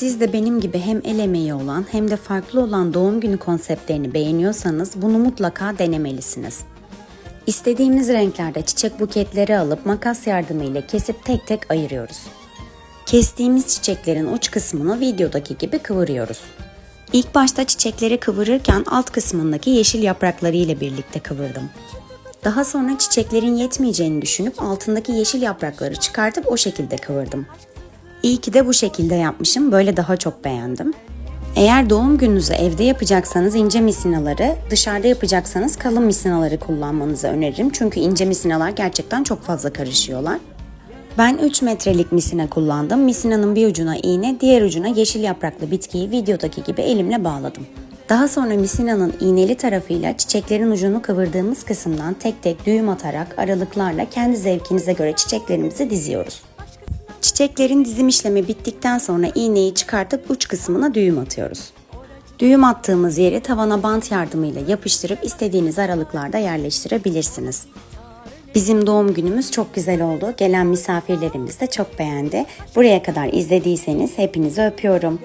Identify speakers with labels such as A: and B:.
A: Siz de benim gibi hem el emeği olan hem de farklı olan doğum günü konseptlerini beğeniyorsanız bunu mutlaka denemelisiniz. İstediğimiz renklerde çiçek buketleri alıp makas yardımıyla kesip tek tek ayırıyoruz. Kestiğimiz çiçeklerin uç kısmını videodaki gibi kıvırıyoruz. İlk başta çiçekleri kıvırırken alt kısmındaki yeşil yaprakları ile birlikte kıvırdım. Daha sonra çiçeklerin yetmeyeceğini düşünüp altındaki yeşil yaprakları çıkartıp o şekilde kıvırdım. İyi ki de bu şekilde yapmışım. Böyle daha çok beğendim. Eğer doğum gününüzü evde yapacaksanız ince misinaları, dışarıda yapacaksanız kalın misinaları kullanmanızı öneririm. Çünkü ince misinalar gerçekten çok fazla karışıyorlar. Ben 3 metrelik misina kullandım. Misinanın bir ucuna iğne, diğer ucuna yeşil yapraklı bitkiyi videodaki gibi elimle bağladım. Daha sonra misinanın iğneli tarafıyla çiçeklerin ucunu kıvırdığımız kısımdan tek tek düğüm atarak aralıklarla kendi zevkinize göre çiçeklerimizi diziyoruz. Çiçeklerin dizim işlemi bittikten sonra iğneyi çıkartıp uç kısmına düğüm atıyoruz. Düğüm attığımız yeri tavana bant yardımıyla yapıştırıp istediğiniz aralıklarda yerleştirebilirsiniz. Bizim doğum günümüz çok güzel oldu. Gelen misafirlerimiz de çok beğendi. Buraya kadar izlediyseniz hepinizi öpüyorum.